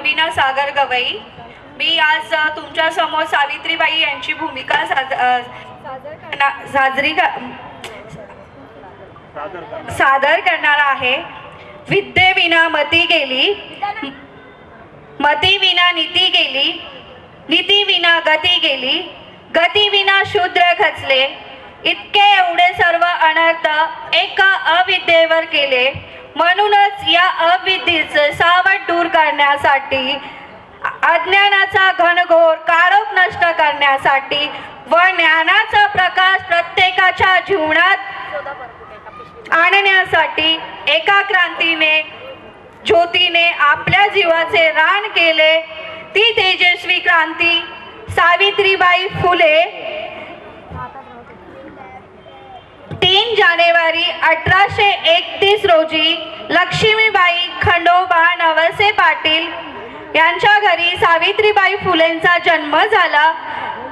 मनोहर गवई. मी आज अ, तुमच्यासमोर सावित्रीबाई यांची भूमिका ना- साजरी सादर करणार. आहे. विद्येविना मती गेली. मती विना नीती गेली. नीती विना गती गेली. गती विना शूद्र खचले. इतके एवढे सर्व अनर्थ एका अविद्येवर केले. म्हणूनच या अविद्येचं सावट दूर करण्यासाठी अज्ञानाचा घनघोर काळोख नष्ट करण्यासाठी व ज्ञानाचा प्रकाश प्रत्येकाच्या जीवनात आणण्यासाठी एका क्रांतीने ज्योतीने आपल्या जीवाचे रान केले. ती तेजस्वी क्रांती सावित्रीबाई फुले जानेवारी अठराशे एकतीस रोजी लक्ष्मीबाई खंडोबा नवसे पाटील यांच्या घरी सावित्रीबाई फुलेंचा जन्म झाला.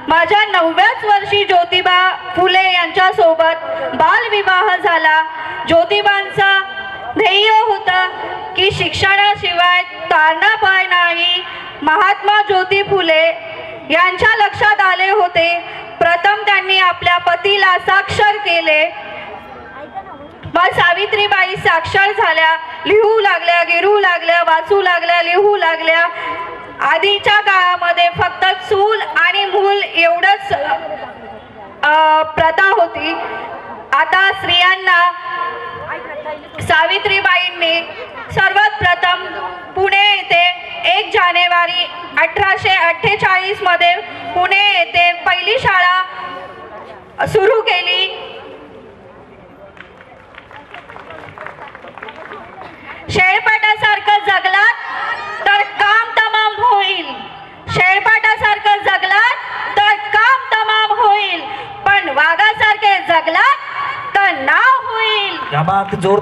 माझ्या नवव्याच वर्षी ज्योतिबा फुले यांच्यासोबत बालविवाह झाला. ज्योतिबांचा ध्येय होतं की शिक्षणाशिवाय तारणापाय नाही. महात्मा ज्योती फुले यांच्या लक्षात आले होते. प्रथम त्यांनी आपल्या पतीला साक्षर केले. मग सावित्रीबाई साक्षर झाल्या. लिहू लागल्या गिरू लागल्या वाचू लागल्या लिहू लागल्या. आधीच्या काळामध्ये फक्त चूल आणि मूल एवढंच प्रथा होती. आता स्त्रियांना सावित्रीबाईंनी सर्वात प्रथम पुणे येथे एक जानेवारी अठराशे अठ्ठेचाळीसमध्ये पुणे येथे पहिली शाळा सुरू केली. शेळपाटासारखं जगलात तर काम तमाम होईल. शेळपाटासारखं जगलात तर काम तमाम होईल. पण वाघासारखे जगलात तर नाव होईल. जोर